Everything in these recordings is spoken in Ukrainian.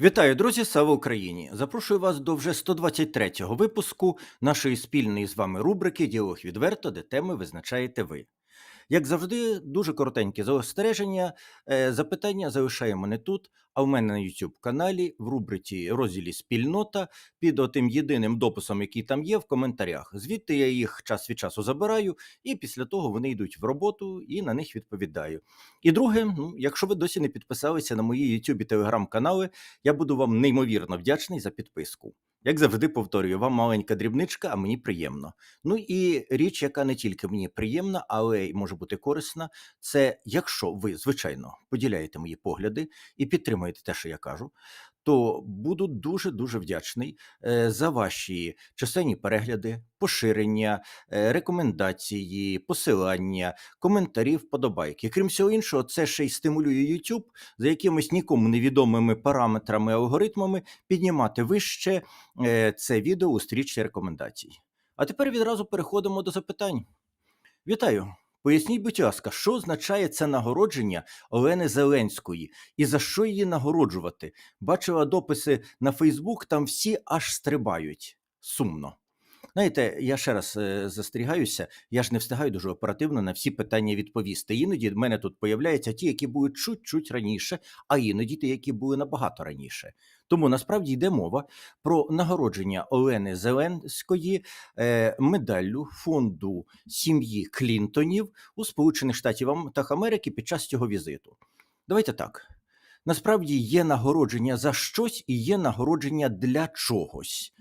Вітаю, друзі! Слава Україні! Запрошую вас до вже 123-го випуску нашої спільної з вами рубрики Діалог відверто, де теми визначаєте ви. Як завжди, дуже коротенькі заостереження. Е, Запитання залишаємо не тут, а в мене на YouTube каналі в рубриці розділі Спільнота під отим єдиним дописом, який там є, в коментарях. Звідти я їх час від часу забираю, і після того вони йдуть в роботу і на них відповідаю. І друге, ну, якщо ви досі не підписалися на мої YouTube і Telegram канали, я буду вам неймовірно вдячний за підписку. Як завжди повторюю, вам маленька дрібничка, а мені приємно. Ну і річ, яка не тільки мені приємна, але й може бути корисна, це якщо ви, звичайно, поділяєте мої погляди і підтримуєте те, що я кажу, то буду дуже дуже вдячний е, за ваші численні перегляди, поширення, е, рекомендації, посилання, коментарі, вподобайки. Крім всього іншого, це ще й стимулює YouTube за якимись нікому невідомими параметрами, алгоритмами піднімати вище е, це відео у стрічці рекомендацій. А тепер відразу переходимо до запитань. Вітаю! Поясніть, будь ласка, що означає це нагородження Олени Зеленської і за що її нагороджувати? Бачила дописи на Фейсбук, там всі аж стрибають. Сумно. Знаєте, я ще раз е, застерігаюся, я ж не встигаю дуже оперативно на всі питання відповісти. Іноді в мене тут появляються ті, які були чуть-чуть раніше, а іноді ті, які були набагато раніше. Тому насправді йде мова про нагородження Олени Зеленської е, медаллю фонду сім'ї Клінтонів у Сполучених Штатів Ам- Америки під час цього візиту. Давайте так. Насправді є нагородження за щось і є нагородження для чогось.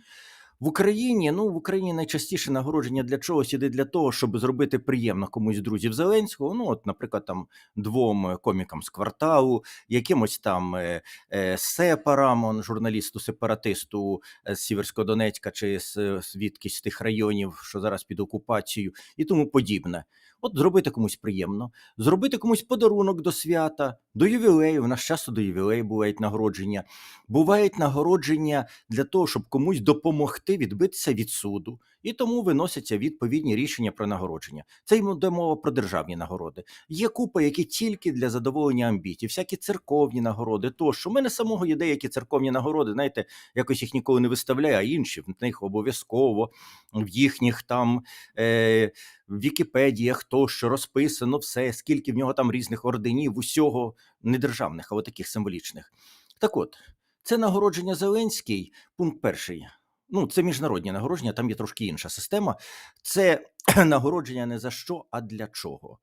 В Україні, ну в Україні найчастіше нагородження для чогось іде для того, щоб зробити приємно комусь друзів Зеленського. Ну, от, наприклад, там двом е, комікам з кварталу, якимось там е, е, сепарам, журналісту-сепаратисту е, з Сіверського Донецька чи з, е, звідкись з тих районів, що зараз під окупацією, і тому подібне. От зробити комусь приємно, зробити комусь подарунок до свята, до ювілею. В нас часто до ювілею бувають нагородження. Бувають нагородження для того, щоб комусь допомогти відбитися від суду, і тому виносяться відповідні рішення про нагородження. Це йде мова про державні нагороди. Є купа, які тільки для задоволення амбітів, всякі церковні нагороди. Тощо У мене самого є деякі церковні нагороди. Знаєте, якось їх ніколи не виставляю, а інші в них обов'язково в їхніх там. Е- Вікіпедіях тощо розписано все, скільки в нього там різних орденів, усього не державних, а от таких символічних. Так от, це нагородження Зеленський, пункт перший. Ну, це міжнародні нагородження, там є трошки інша система. Це нагородження не за що, а для чого.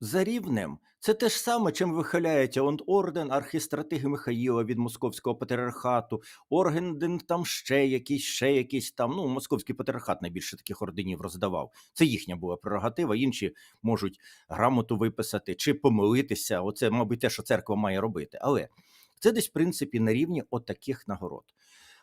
За рівнем це те ж саме, чим вихиляється он орден архістратиги Михаїла від московського патріархату, орден там ще якийсь, ще якийсь там. Ну, московський патріархат найбільше таких орденів роздавав. Це їхня була прерогатива. Інші можуть грамоту виписати чи помилитися. Оце, мабуть, те, що церква має робити. Але це десь в принципі на рівні отаких нагород.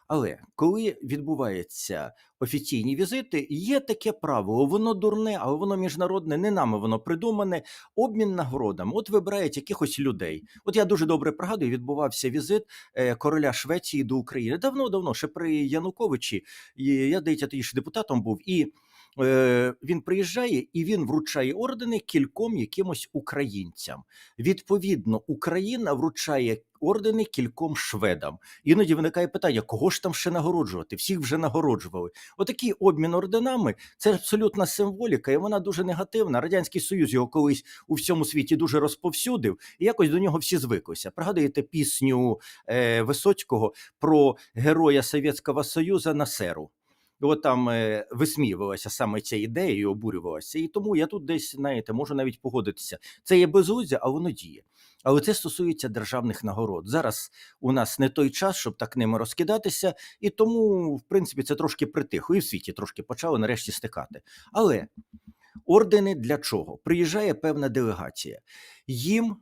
Але коли відбуваються офіційні візити, є таке правило, воно дурне, але воно міжнародне, не нами воно придумане. Обмін нагородами. От вибирають якихось людей. От я дуже добре пригадую, відбувався візит е, короля Швеції до України. Давно-давно, ще при Януковичі. Я здається, тоді ще депутатом був і. Е, Він приїжджає і він вручає ордени кільком якимось українцям. Відповідно, Україна вручає ордени кільком шведам. Іноді виникає питання, кого ж там ще нагороджувати? Всіх вже нагороджували. Отакий обмін орденами це абсолютна символіка, і вона дуже негативна. Радянський Союз його колись у всьому світі дуже розповсюдив, і якось до нього всі звиклися. Пригадуєте пісню е, Висоцького про героя Совєтського Союзу Насеру. От там е, висміювалася саме ця ідея і обурювалася. І тому я тут десь, знаєте, можу навіть погодитися. Це є безглуздя, а воно діє. Але це стосується державних нагород. Зараз у нас не той час, щоб так ними розкидатися, і тому, в принципі, це трошки притихло. І в світі трошки почало нарешті стикати. Але ордени для чого? Приїжджає певна делегація. Їм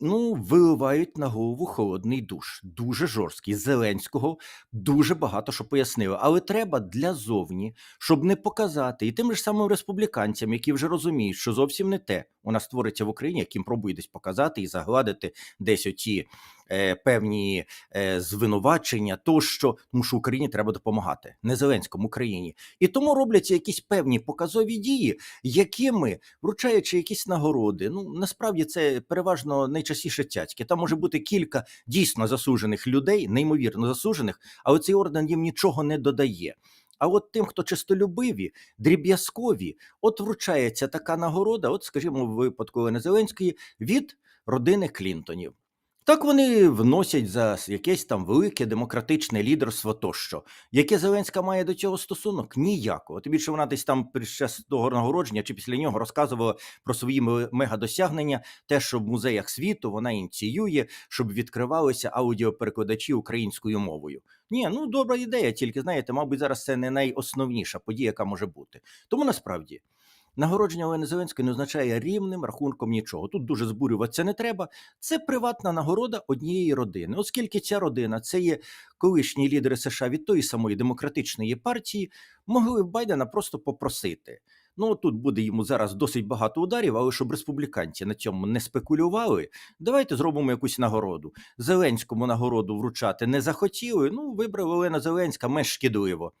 ну, виливають на голову холодний душ, дуже жорсткий. Зеленського дуже багато що пояснили. Але треба для зовні, щоб не показати і тим же самим республіканцям, які вже розуміють, що зовсім не те у нас твориться в Україні, яким пробує десь показати і загладити десь оті певні е, звинувачення, тощо, тому що Україні треба допомагати, не Зеленському Україні. І тому робляться якісь певні показові дії, якими вручаючи якісь нагороди. Ну насправді це переважно найчастіше цяцьки. Там може бути кілька дійсно засуджених людей, неймовірно засуджених, але цей орден їм нічого не додає. А от тим, хто чистолюбиві, дріб'язкові, от вручається така нагорода, от, скажімо, в випадку Олени Зеленської, від родини Клінтонів. Так вони вносять за якесь там велике демократичне лідерство тощо. Яке Зеленська має до цього стосунок? Ніякого. Тим більше вона десь там під час того нагородження чи після нього розказувала про свої ме- мегадосягнення, те, що в музеях світу вона ініціює, щоб відкривалися аудіоперекладачі українською мовою. Ні, ну добра ідея, тільки знаєте, мабуть, зараз це не найосновніша подія, яка може бути. Тому насправді. Нагородження Олени Зеленської не означає рівним рахунком нічого. Тут дуже збурюватися не треба. Це приватна нагорода однієї родини. Оскільки ця родина це є колишні лідери США від тої самої демократичної партії, могли б Байдена просто попросити. Ну тут буде йому зараз досить багато ударів, але щоб республіканці на цьому не спекулювали, давайте зробимо якусь нагороду. Зеленському нагороду вручати не захотіли. Ну, вибрав Олена Зеленська менш шкідливо.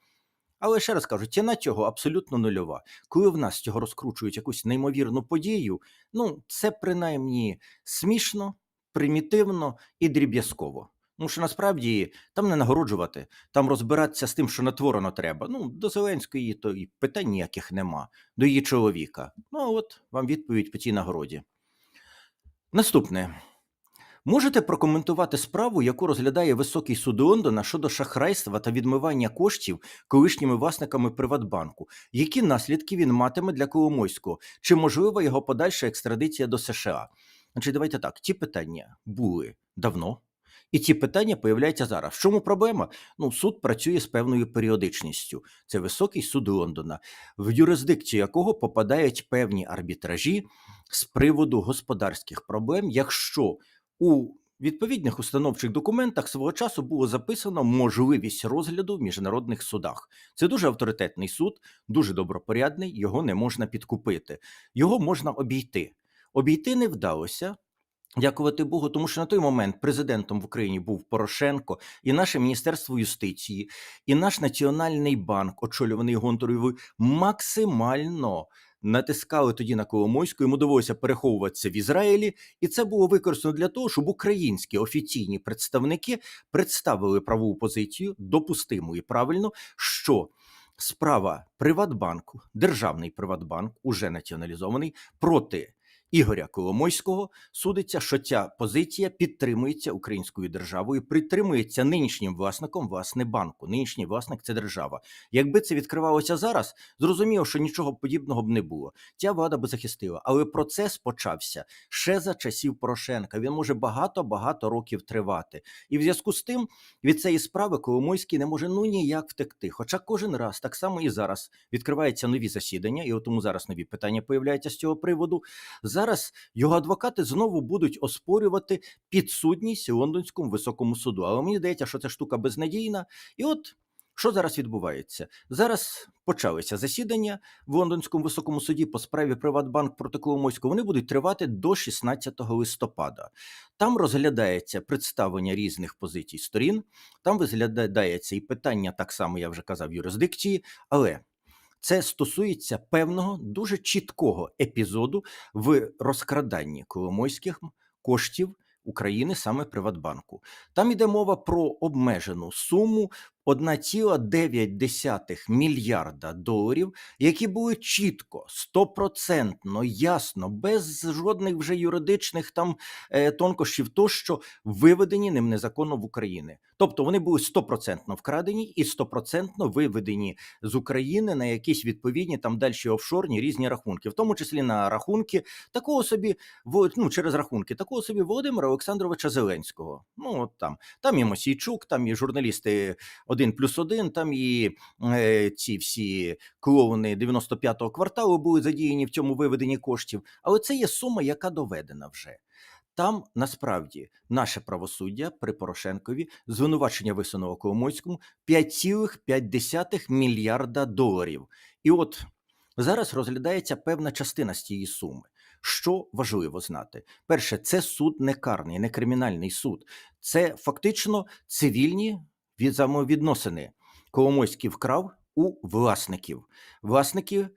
Але ще раз кажу, ціна цього абсолютно нульова. Коли в нас цього розкручують якусь неймовірну подію, ну це принаймні смішно, примітивно і дріб'язково. Тому що насправді там не нагороджувати, там розбиратися з тим, що натворено треба. Ну, до Зеленської то і питань ніяких нема, до її чоловіка. Ну, от вам відповідь по цій нагороді. Наступне. Можете прокоментувати справу, яку розглядає високий суд Лондона щодо шахрайства та відмивання коштів колишніми власниками Приватбанку? Які наслідки він матиме для Коломойського? Чи можлива його подальша екстрадиція до США? Значить, давайте так. Ті питання були давно, і ці питання появляються зараз. В чому проблема? Ну, суд працює з певною періодичністю. Це високий суд Лондона, в юрисдикцію якого попадають певні арбітражі з приводу господарських проблем, якщо у відповідних установчих документах свого часу було записано можливість розгляду в міжнародних судах. Це дуже авторитетний суд, дуже добропорядний, його не можна підкупити, його можна обійти. Обійти не вдалося. Дякувати Богу, тому що на той момент президентом в Україні був Порошенко, і наше Міністерство юстиції, і наш Національний банк, очолюваний Гонтаревою, максимально натискали тоді на Коломойську. Йому довелося переховуватися в Ізраїлі, і це було використано для того, щоб українські офіційні представники представили правову позицію, допустиму і правильно, що справа Приватбанку, державний Приватбанк, уже націоналізований, проти. Ігоря Коломойського судиться, що ця позиція підтримується українською державою, підтримується нинішнім власником власне банку. Нинішній власник це держава. Якби це відкривалося зараз, зрозуміло, що нічого подібного б не було. Ця влада би захистила, але процес почався ще за часів Порошенка. Він може багато багато років тривати. І в зв'язку з тим від цієї справи Коломойський не може ну ніяк втекти. Хоча кожен раз, так само і зараз, відкриваються нові засідання, і тому зараз нові питання появляються з цього приводу. Зараз його адвокати знову будуть оспорювати підсудність лондонському високому суду. Але мені здається, що ця штука безнадійна. І от що зараз відбувається? Зараз почалися засідання в лондонському високому суді по справі Приватбанк проти Коломойського. Вони будуть тривати до 16 листопада. Там розглядається представлення різних позицій сторін. Там розглядається і питання, так само я вже казав, юрисдикції, але. Це стосується певного дуже чіткого епізоду в розкраданні коломойських коштів України саме Приватбанку. Там іде мова про обмежену суму 1,9 мільярда доларів, які були чітко, стопроцентно, ясно, без жодних вже юридичних там е, тонкощів, тощо виведені ним незаконно в Україні. Тобто вони були стопроцентно вкрадені і стопроцентно виведені з України на якісь відповідні там далі офшорні різні рахунки, в тому числі на рахунки такого собі ну, через рахунки такого собі Володимира Олександровича Зеленського. Ну от там, там і Мосійчук, там і журналісти один плюс один, там і е, ці всі клоуни 95-го кварталу були задіяні в цьому виведенні коштів. Але це є сума, яка доведена вже. Там насправді наше правосуддя при Порошенкові звинувачення висунуло Коломойському 5,5 мільярда доларів. І от зараз розглядається певна частина з цієї суми. Що важливо знати? Перше, це суд не карний, не кримінальний суд. Це фактично цивільні від- взаємовідносини. Коломойський вкрав у власників. Власники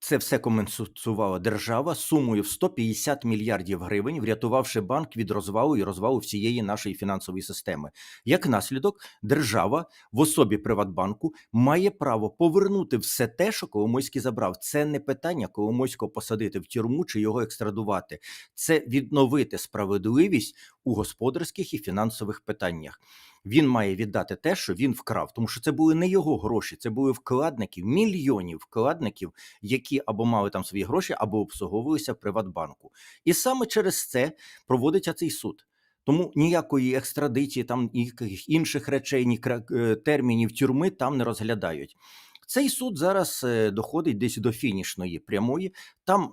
це все компенсувала держава сумою в 150 мільярдів гривень, врятувавши банк від розвалу і розвалу всієї нашої фінансової системи. Як наслідок, держава в особі Приватбанку має право повернути все те, що Коломойський забрав. Це не питання Коломойського посадити в тюрму чи його екстрадувати. Це відновити справедливість у господарських і фінансових питаннях. Він має віддати те, що він вкрав, тому що це були не його гроші, це були вкладників, мільйонів вкладників, які або мали там свої гроші, або обслуговувалися в Приватбанку. І саме через це проводиться цей суд. Тому ніякої екстрадиції, там ніяких інших речей, ні е, термінів тюрми там не розглядають. Цей суд зараз е, доходить десь до фінішної прямої. Там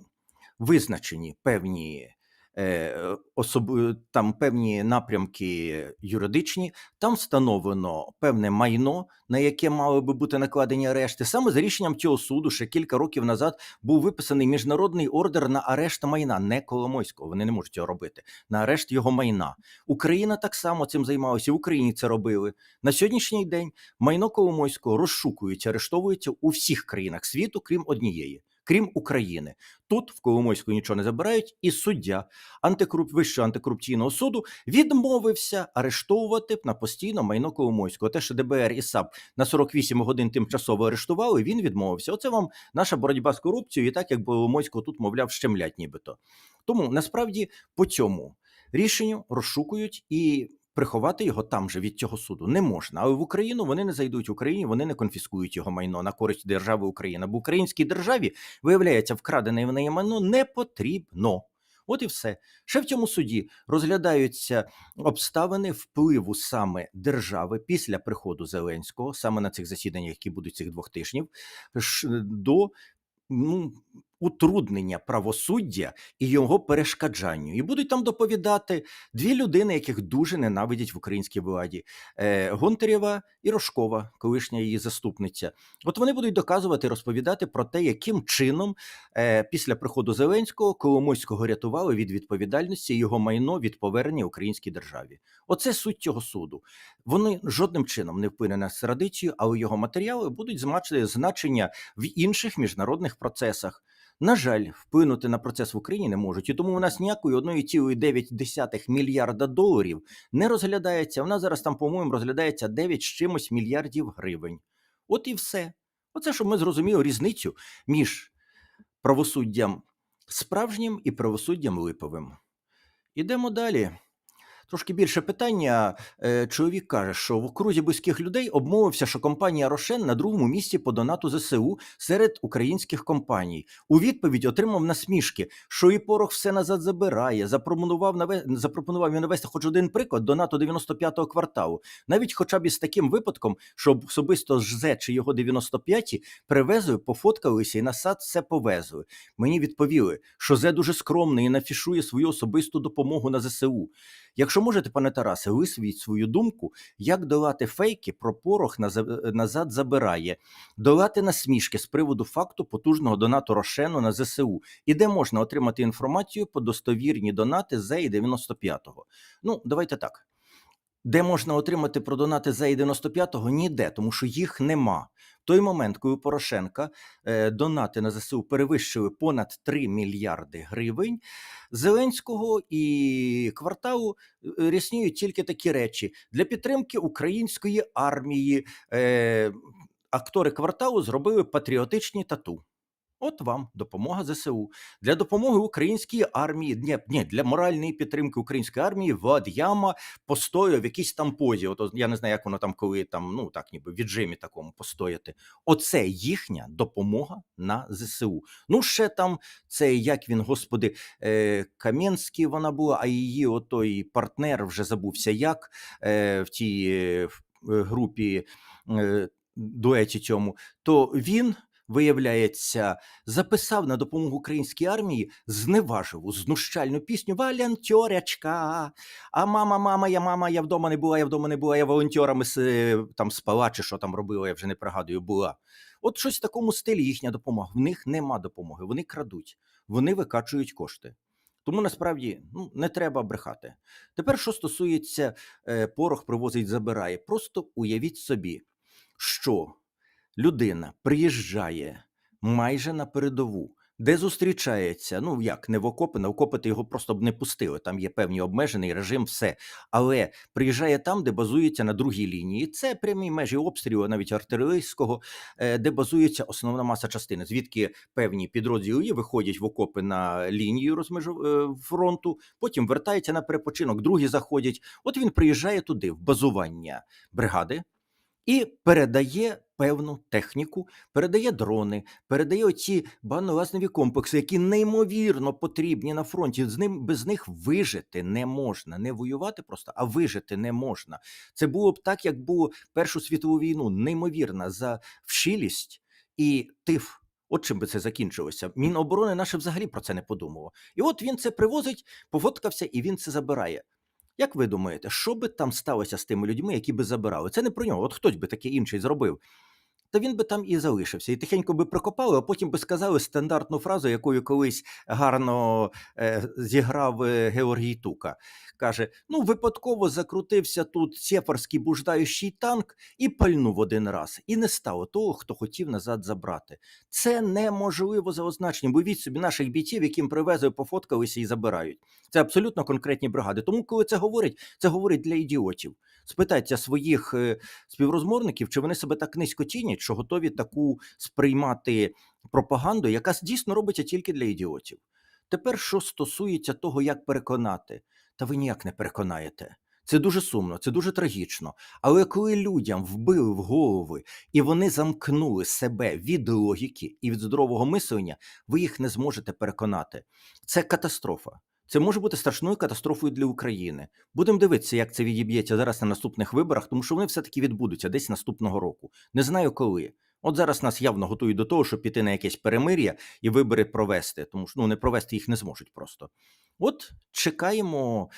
визначені певні. Е, Особи там певні напрямки юридичні, там встановлено певне майно, на яке мали би бути накладені арешти. Саме за рішенням цього суду ще кілька років назад був виписаний міжнародний ордер на арешт майна, не Коломойського. Вони не можуть цього робити. На арешт його майна. Україна так само цим займалася. В Україні це робили. На сьогоднішній день майно Коломойського розшукується, арештовується у всіх країнах світу, крім однієї. Крім України, тут в Коломойську нічого не забирають, і суддя антикоруп... Вищого антикорупційного суду відмовився арештовувати на постійно майно Коломойського. Те, що ДБР і САП на 48 годин тимчасово арештували, він відмовився. Оце вам наша боротьба з корупцією, і так як Коломойського тут, мовляв, щемлять нібито. Тому насправді по цьому рішенню розшукують і. Приховати його там же від цього суду не можна, але в Україну вони не зайдуть в Україні, вони не конфіскують його майно на користь держави України. Бо українській державі виявляється, вкрадене в неї майно не потрібно. От і все. Ще в цьому суді розглядаються обставини впливу саме держави після приходу Зеленського, саме на цих засіданнях, які будуть цих двох тижнів, до ну, утруднення правосуддя і його перешкоджанню. І будуть там доповідати дві людини, яких дуже ненавидять в українській владі: е, Гонтарєва і Рожкова, колишня її заступниця. От вони будуть доказувати, розповідати про те, яким чином е, після приходу Зеленського Коломойського рятували від відповідальності його майно від повернення українській державі. Оце суть цього суду. Вони жодним чином не вплине на традицію, але його матеріали будуть змачити значення в інших міжнародних процесах. На жаль, вплинути на процес в Україні не можуть, і тому у нас ніякої 1,9 мільярда доларів не розглядається. Вона зараз там, по-моєму, розглядається 9 з чимось мільярдів гривень. От і все. Оце, щоб ми зрозуміли різницю між правосуддям справжнім і правосуддям липовим. Ідемо далі. Трошки більше питання. Е, Чоловік каже, що в окрузі близьких людей обмовився, що компанія Рошен на другому місці по донату ЗСУ серед українських компаній. У відповідь отримав насмішки, що і порох все назад забирає. Запропонував наве... запропонував він навести хоч один приклад донату 95-го кварталу. Навіть хоча б із таким випадком, щоб особисто ЖЗ чи його 95-ті привезли, пофоткалися і на сад все повезли. Мені відповіли, що Зе дуже скромний і нафішує свою особисту допомогу на ЗСУ. Якщо можете, пане Тарасе, висвіть свою думку, як долати фейки про порох наза- назад забирає, долати насмішки з приводу факту потужного донату Рошену на ЗСУ, і де можна отримати інформацію по достовірні донати ЗЕІ 95-го. Ну, давайте так. Де можна отримати про донати ЗЕІ 95-го? Ніде, тому що їх нема. В той момент, коли Порошенка е, донати на ЗСУ перевищили понад 3 мільярди гривень, Зеленського і кварталу е, рясніють тільки такі речі для підтримки української армії. Е, актори кварталу зробили патріотичні тату. От вам допомога ЗСУ для допомоги українській армії. Ні, ні, для моральної підтримки української армії Влад Яма постояв в якійсь там позі. От я не знаю, як воно там, коли там ну так ніби в віджимі такому постояти. Оце їхня допомога на ЗСУ. Ну ще там це як він, господи, е, Кам'янський вона була, а її отой партнер вже забувся як е, в тій е, е, групі е, дуеті цьому, то він. Виявляється, записав на допомогу українській армії зневажливу, знущальну пісню Валянтьорячка. А мама, мама, я мама, я вдома не була, я вдома не була, я волонтерами там спала чи що там робила, я вже не пригадую, була. От щось в такому стилі їхня допомога. В них нема допомоги, вони крадуть, вони викачують кошти. Тому насправді ну, не треба брехати. Тепер, що стосується е, порох привозить, забирає. Просто уявіть собі, що людина приїжджає майже на передову, де зустрічається, ну як не в окопи, на окопи ти його просто б не пустили. Там є певний обмежений режим, все. Але приїжджає там, де базується на другій лінії. Це прямі межі обстрілу, навіть артилерійського, е, де базується основна маса частини, звідки певні підрозділи виходять в окопи на лінію розмежу е, фронту, потім вертаються на перепочинок, другі заходять. От він приїжджає туди, в базування бригади, і передає певну техніку, передає дрони, передає оці банно-лазневі комплекси, які неймовірно потрібні на фронті. З ним без них вижити не можна, не воювати просто, а вижити не можна. Це було б так, як було Першу світову війну, неймовірна за завшилість і тиф. От чим би це закінчилося. Міноборони наше взагалі про це не подумало. І от він це привозить, пофоткався, і він це забирає. Як ви думаєте, що би там сталося з тими людьми, які би забирали? Це не про нього. От хтось би таке інший зробив. Та він би там і залишився, і тихенько би прокопали, а потім би сказали стандартну фразу, якою колись гарно е, зіграв е, Георгій Тука. Каже: ну, випадково закрутився тут сєфарський буждаючий танк і пальнув один раз. І не стало того, хто хотів назад забрати. Це неможливо за означенням. Уявіть собі наших бійців, яким привезли, пофоткалися і забирають. Це абсолютно конкретні бригади. Тому, коли це говорять, це говорить для ідіотів. Спитайте своїх е, співрозмовників, чи вони себе так низько цінять, що готові таку сприймати пропаганду, яка дійсно робиться тільки для ідіотів. Тепер, що стосується того, як переконати, та ви ніяк не переконаєте. Це дуже сумно, це дуже трагічно. Але коли людям вбили в голови і вони замкнули себе від логіки і від здорового мислення, ви їх не зможете переконати. Це катастрофа. Це може бути страшною катастрофою для України. Будемо дивитися, як це відіб'ється зараз на наступних виборах, тому що вони все-таки відбудуться десь наступного року. Не знаю коли. От зараз нас явно готують до того, щоб піти на якесь перемир'я і вибори провести, тому що ну не провести їх не зможуть просто. От чекаємо,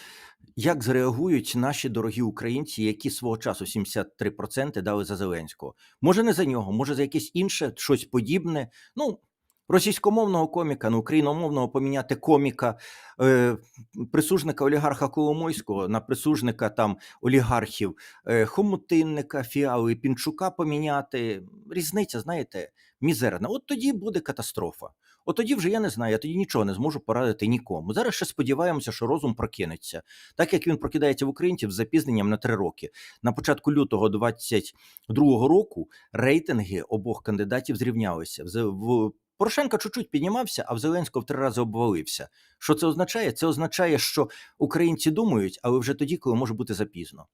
як зреагують наші дорогі українці, які свого часу 73% дали за Зеленського. Може, не за нього, може за якесь інше, щось подібне. Ну, російськомовного коміка, на україномовного поміняти коміка, е, присужника олігарха Коломойського на присужника там олігархів, е, Хомутинника, Фіали, Пінчука поміняти. Різниця, знаєте, мізерна. От тоді буде катастрофа. От тоді вже я не знаю, я тоді нічого не зможу порадити нікому. Зараз ще сподіваємося, що розум прокинеться, так як він прокидається в українців з запізненням на три роки. На початку лютого 22-го року рейтинги обох кандидатів зрівнялися. В Порошенко чуть-чуть піднімався, а в Зеленського в три рази обвалився. Що це означає? Це означає, що українці думають, але вже тоді, коли може бути запізно.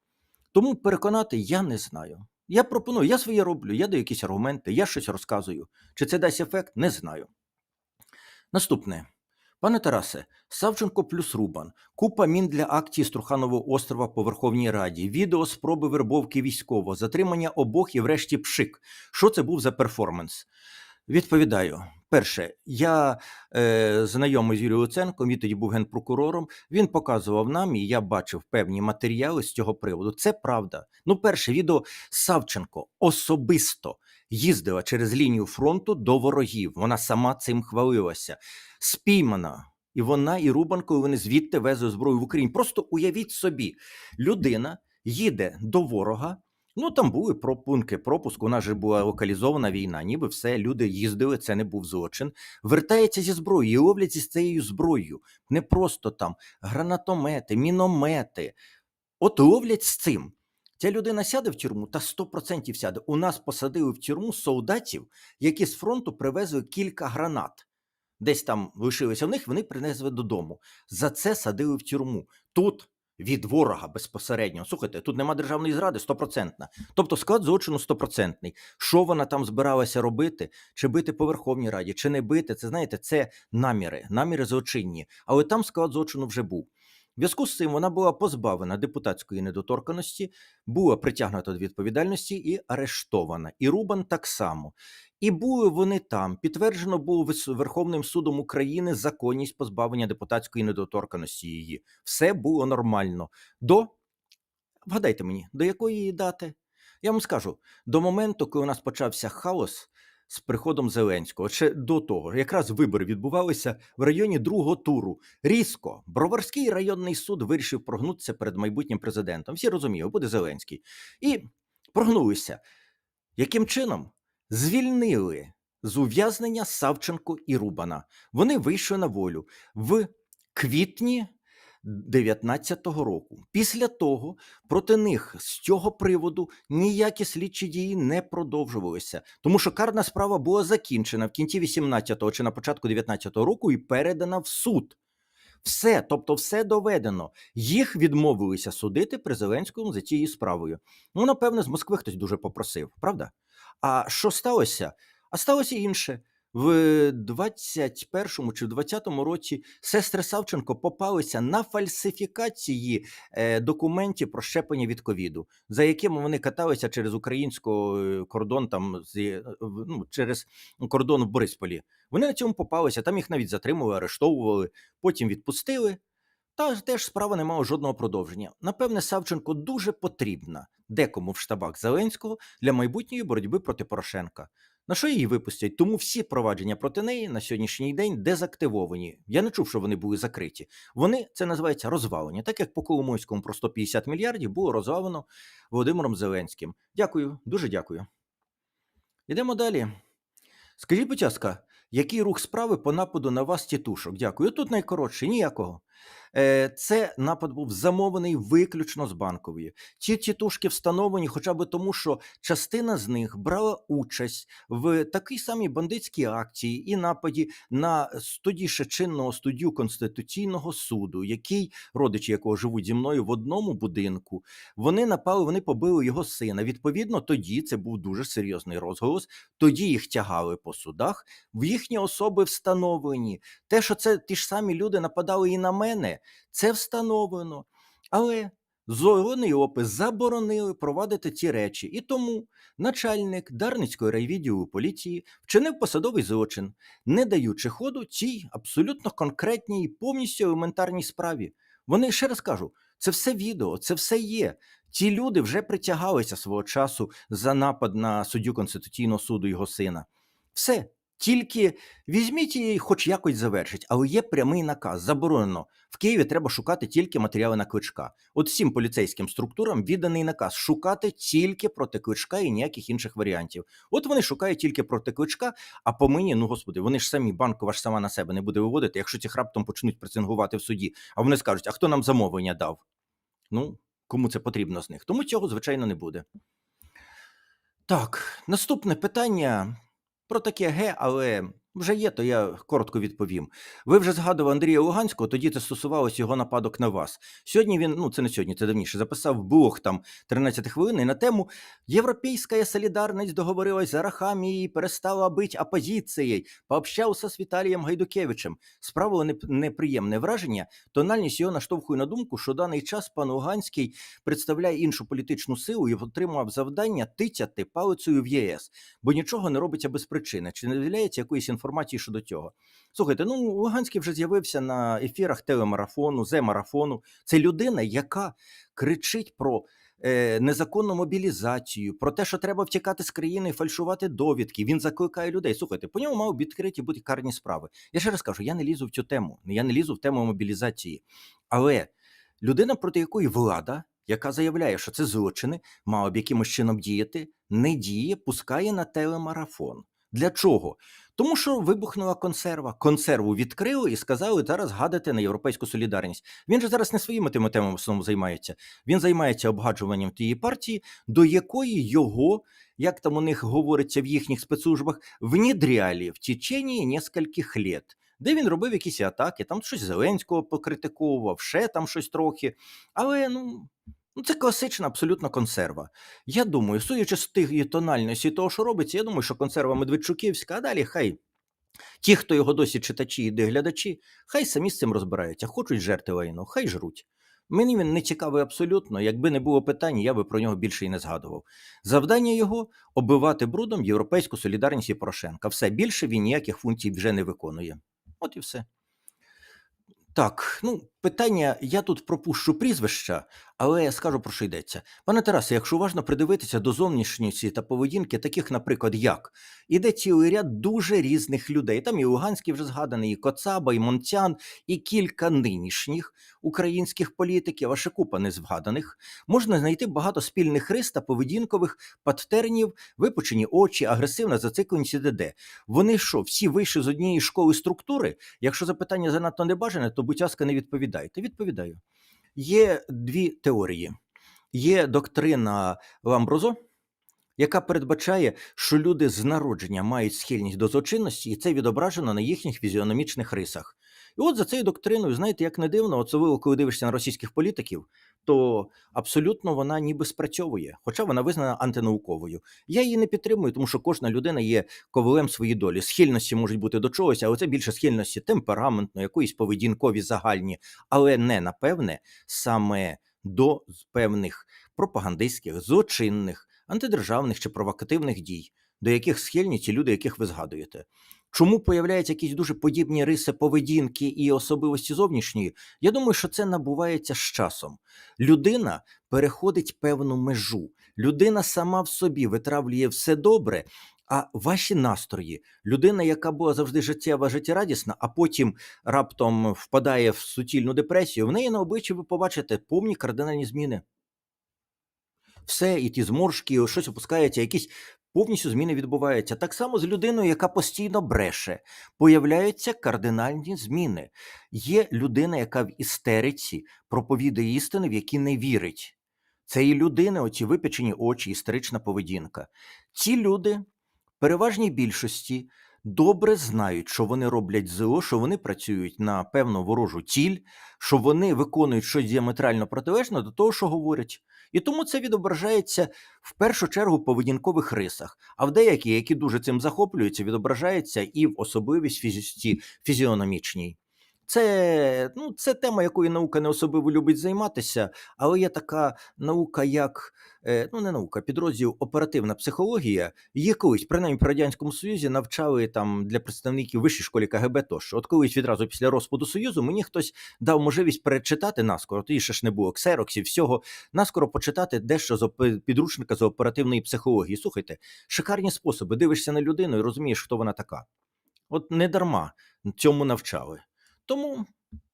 Тому переконати я не знаю. Я пропоную, я своє роблю, я даю якісь аргументи, я щось розказую. Чи це дасть ефект, не знаю. Наступне. Пане Тарасе, Савченко плюс Рубан, купа мін для акції Струханового острова по Верховній Раді, відео спроби вербовки військово, затримання обох і врешті пшик. Що це був за перформанс? Відповідаю. Перше, я е, знайомий з Юрієм Луценком, він тоді був генпрокурором. Він показував нам, і я бачив певні матеріали з цього приводу. Це правда. Ну, перше відео Савченко особисто їздила через лінію фронту до ворогів. Вона сама цим хвалилася. Спіймана. І вона, і Рубан, коли вони звідти везли зброю в Україну. Просто уявіть собі, людина їде до ворога. Ну там були про пункти пропуску. У нас же була локалізована війна, ніби все люди їздили, це не був злочин. Вертається зі зброєю ловлять зі цією зброєю. Не просто там гранатомети, міномети. От ловлять з цим. Ця людина сяде в тюрму та 100% сяде. У нас посадили в тюрму солдатів, які з фронту привезли кілька гранат. Десь там лишилися в них, вони принесли додому. За це садили в тюрму. Тут від ворога безпосередньо. Слухайте, тут нема державної зради, стопроцентна. Тобто склад злочину стопроцентний. Що вона там збиралася робити? Чи бити по Верховній Раді, чи не бити? Це знаєте, це наміри, наміри злочинні. Але там склад злочину вже був. Зв'язку з цим вона була позбавлена депутатської недоторканості, була притягнута до відповідальності і арештована. І Рубан так само. І були вони там. Підтверджено було Верховним судом України законність позбавлення депутатської недоторканості її. Все було нормально. До вгадайте мені, до якої дати? Я вам скажу: до моменту, коли у нас почався хаос, з приходом Зеленського. Ще до того, якраз вибори відбувалися в районі другого туру. Різко Броварський районний суд вирішив прогнутися перед майбутнім президентом. Всі розуміли, буде Зеленський. І прогнулися. Яким чином? Звільнили з ув'язнення Савченко і Рубана. Вони вийшли на волю в квітні 19-го року. Після того проти них з цього приводу ніякі слідчі дії не продовжувалися, тому що карна справа була закінчена в кінці 18-го чи на початку 19-го року і передана в суд. Все, тобто, все доведено. Їх відмовилися судити при Зеленському за цією справою. Ну, напевне, з Москви хтось дуже попросив, правда? А що сталося? А сталося інше. В 21-му чи в 20-му році сестри Савченко попалися на фальсифікації е, документів про щеплення від ковіду, за якими вони каталися через український кордон, там е, ну, через кордон в Борисполі. Вони на цьому попалися, там їх навіть затримували, арештовували, потім відпустили. Та теж справа не мала жодного продовження. Напевне, Савченко дуже потрібна декому в штабах Зеленського для майбутньої боротьби проти Порошенка. На що її випустять? Тому всі провадження проти неї на сьогоднішній день дезактивовані. Я не чув, що вони були закриті. Вони це називається розвалення, так як по Коломойському про 150 мільярдів було розвалено Володимиром Зеленським. Дякую, дуже дякую. Йдемо далі. Скажіть, будь ласка, який рух справи по нападу на вас тітушок? Дякую. Тут найкоротше, ніякого. Е, Це напад був замовлений виключно з банкової. Ці тітушки встановлені хоча б тому, що частина з них брала участь в такій самій бандитській акції і нападі на с- тоді ще чинного суддю Конституційного суду, який, родичі якого живуть зі мною в одному будинку, вони напали, вони побили його сина. Відповідно, тоді це був дуже серйозний розголос. Тоді їх тягали по судах, в їхні особи встановлені. Те, що це ті ж самі люди нападали і на мене, це встановлено. Але зелений опис заборонили провадити ці речі. І тому начальник Дарницької райвідділу поліції вчинив посадовий злочин, не даючи ходу цій абсолютно конкретній і повністю елементарній справі. Вони ще раз кажу, це все відео, це все є. Ці люди вже притягалися свого часу за напад на суддю Конституційного суду його сина. Все. Тільки візьміть і хоч якось завершить, але є прямий наказ. Заборонено. В Києві треба шукати тільки матеріали на кличка. От всім поліцейським структурам відданий наказ шукати тільки проти кличка і ніяких інших варіантів. От вони шукають тільки проти кличка, а по мені, ну господи, вони ж самі банкова ж сама на себе не буде виводити, якщо ці раптом почнуть пресингувати в суді, а вони скажуть, а хто нам замовлення дав? Ну, кому це потрібно з них? Тому цього, звичайно, не буде. Так, наступне питання про таке ге, але вже є, то я коротко відповім. Ви вже згадували Андрія Луганського, тоді це стосувалося його нападок на вас. Сьогодні він, ну це не сьогодні, це давніше, записав блог там 13 хвилин на тему «Європейська солідарність договорилась з Арахамією, перестала бути опозицією, пообщався з Віталієм Гайдукевичем. Справило неприємне враження, тональність його наштовхує на думку, що даний час пан Луганський представляє іншу політичну силу і отримав завдання тицяти палицею в ЄС, бо нічого не робиться без причини. Чи не з'являється якоїсь інформації щодо цього? Слухайте, ну Луганський вже з'явився на ефірах телемарафону, зе-марафону. Це людина, яка кричить про. е, Незаконну мобілізацію, про те, що треба втікати з країни, і фальшувати довідки. Він закликає людей. Слухайте, по ньому мав відкриті бути карні справи. Я ще раз кажу, я не лізу в цю тему, я не лізу в тему мобілізації. Але людина, проти якої влада, яка заявляє, що це злочини, мала б якимось чином діяти, не діє, пускає на телемарафон. Для чого? Тому що вибухнула консерва. Консерву відкрили і сказали зараз гадати на європейську солідарність. Він же зараз не своїми тими темами в основному займається. Він займається обгаджуванням тієї партії, до якої його, як там у них говориться в їхніх спецслужбах, внідряли в течение нескольких лет. Де він робив якісь атаки, там щось Зеленського покритиковував, ще там щось трохи. Але ну, ну це класична абсолютно консерва. Я думаю, судячи з тієї тональності того, що робиться, я думаю, що консерва Медведчуківська, а далі хай ті, хто його досі читачі і глядачі, хай самі з цим розбираються, хочуть жерти лайно, хай жруть. Мені він не цікавий абсолютно. Якби не було питань, я би про нього більше і не згадував. Завдання його оббивати брудом європейську солідарність і Порошенка. Все більше він ніяких функцій вже не виконує. От і все. Так, ну питання, я тут пропущу прізвища, але я скажу про що йдеться. Пане Тарасе, якщо уважно придивитися до зовнішньості та поведінки, таких, наприклад, як іде цілий ряд дуже різних людей. Там і Луганський вже згаданий, і Коцаба, і Монтян, і кілька нинішніх українських політиків, а ще купа незгаданих. Можна знайти багато спільних рис та поведінкових паттернів, випучені очі, агресивна зацикленість і д.д. Вони що, всі вийшли з однієї школи структури? Якщо запитання занадто небажане, то будь ласка, не відповідайте. Відповідаю. Є дві теорії. Є доктрина Ламброзо, яка передбачає, що люди з народження мають схильність до злочинності, і це відображено на їхніх фізіономічних рисах. І от за цією доктриною, знаєте, як не дивно, особливо коли дивишся на російських політиків, то абсолютно вона ніби спрацьовує, хоча вона визнана антинауковою. Я її не підтримую, тому що кожна людина є ковалем своєї долі. Схильності можуть бути до чогось, але це більше схильності темпераментно, якоїсь поведінкові загальні, але не напевне саме до певних пропагандистських, злочинних, антидержавних чи провокативних дій, до яких схильні ті люди, яких ви згадуєте. Чому появляються якісь дуже подібні риси поведінки і особливості зовнішньої? Я думаю, що це набувається з часом. Людина переходить певну межу. Людина сама в собі витравлює все добре. А ваші настрої, людина, яка була завжди життєва, життєрадісна, а потім раптом впадає в суцільну депресію, в неї на обличчі ви побачите повні кардинальні зміни. Все, і ті зморшки, щось опускається, якісь повністю зміни відбуваються. Так само з людиною, яка постійно бреше, появляються кардинальні зміни. Є людина, яка в істериці проповідає істини, в які не вірить. Це і людини, оці випечені очі, істерична поведінка. Ці люди в переважній більшості добре знають, що вони роблять зло, що вони працюють на певну ворожу ціль, що вони виконують щось діаметрально протилежне до того, що говорять. І тому це відображається в першу чергу в поведінкових рисах, а в деякі, які дуже цим захоплюються, відображається і в особливість фізі фізіономічній. Це ну, це тема, якою наука не особливо любить займатися, але є така наука, як е, ну не наука, підрозділ оперативна психологія. Її колись, принаймні при радянському союзі, навчали там для представників вищої школи КГБ. Тощо, от колись відразу після розпаду союзу мені хтось дав можливість перечитати наскоро. Тоді ще ж не було ксероксів, всього наскоро почитати дещо з підручника з оперативної психології. Слухайте, шикарні способи. Дивишся на людину і розумієш, хто вона така. От не дарма цьому навчали. Тому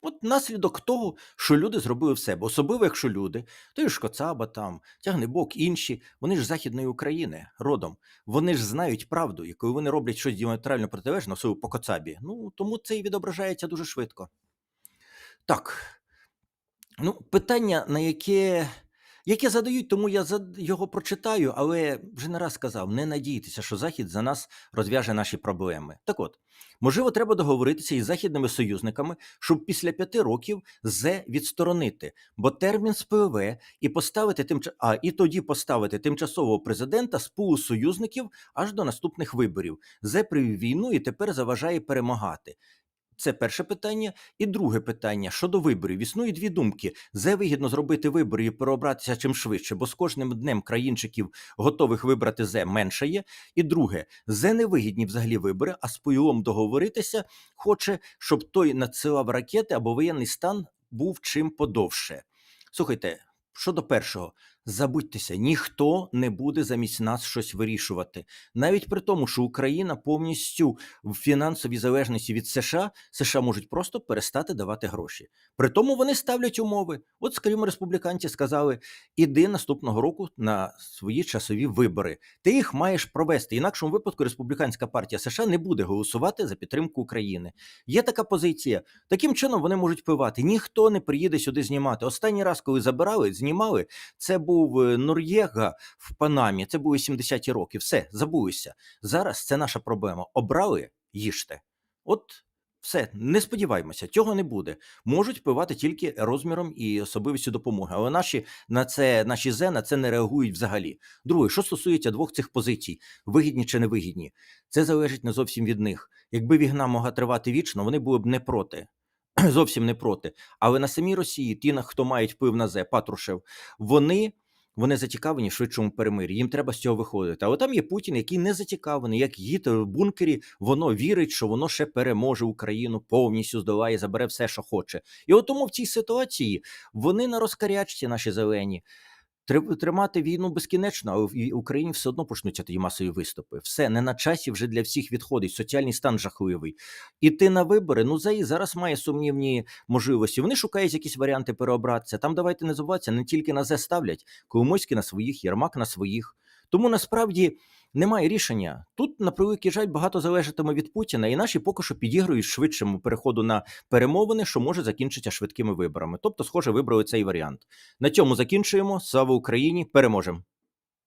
от наслідок того, що люди зробили в себе, особливо якщо люди, той ж Коцаба там, Тягнебок, інші, вони ж Західної України родом, вони ж знають правду, і коли вони роблять щось діаметрально протилежне, особливо по Коцабі, ну тому це і відображається дуже швидко. Так, ну, питання, на яке яке задають, тому я його прочитаю, але вже не раз сказав: не надійтеся, що Захід за нас розв'яже наші проблеми. Так от, можливо, треба договоритися із західними союзниками, щоб після п'яти років зе відсторонити, бо термін спливе і поставити тим а і тоді поставити тимчасового президента з пулу союзників аж до наступних виборів. Зе привів війну і тепер заважає перемагати. Це перше питання. І друге питання щодо виборів. Існує дві думки: зе вигідно зробити вибори і переобратися чим швидше, бо з кожним днем країнчиків готових вибрати зе менше є. І друге, зе невигідні взагалі вибори, а з Пуйлом договоритися хоче, щоб той надсилав ракети або воєнний стан був чим подовше. Слухайте, щодо першого, Забудьтеся, ніхто не буде замість нас щось вирішувати. Навіть при тому, що Україна повністю в фінансовій залежності від США, США можуть просто перестати давати гроші. При тому вони ставлять умови. От, скажімо, республіканці сказали: іди наступного року на свої часові вибори. Ти їх маєш провести. Інакшому випадку республіканська партія США не буде голосувати за підтримку України. Є така позиція. Таким чином вони можуть впливати. Ніхто не приїде сюди знімати. Останній раз, коли забирали, знімали, це був е, Нор'єга в Панамі. Це були 70-ті роки. Все, забулися. Зараз це наша проблема. Обрали, їжте. От все, не сподіваємося, цього не буде. Можуть впливати тільки розміром і особливістю допомоги. Але наші на це наші зе на це не реагують взагалі. Друге, що стосується двох цих позицій, вигідні чи невигідні, це залежить не зовсім від них. Якби війна могла тривати вічно, вони були б не проти. Зовсім не проти. Але на самій Росії, ті, хто мають вплив на зе, Патрушев, вони вони зацікавлені в швидшому перемир'ї. Їм треба з цього виходити. Але там є Путін, який не зацікавлений, як Гітлер в бункері, воно вірить, що воно ще переможе Україну, повністю здолає, забере все, що хоче. І от тому в цій ситуації вони на розкарячці, наші зелені. Трим- Тримати війну безкінечно, а в Україні все одно почнуться тоді масові виступи. Все не на часі вже для всіх відходить. Соціальний стан жахливий. Іти на вибори. Ну ЗАІ зараз має сумнівні можливості. Вони шукають якісь варіанти переобратися. Там давайте не забуватися, не тільки на Зе ставлять Коломойський на своїх, Єрмак на своїх. Тому насправді немає рішення. Тут на превеликий жаль багато залежатиме від Путіна, і наші поки що підігрують швидшому переходу на перемовини, що може закінчитися швидкими виборами. Тобто, схоже, вибрали цей варіант. На цьому закінчуємо. Слава Україні! Переможемо!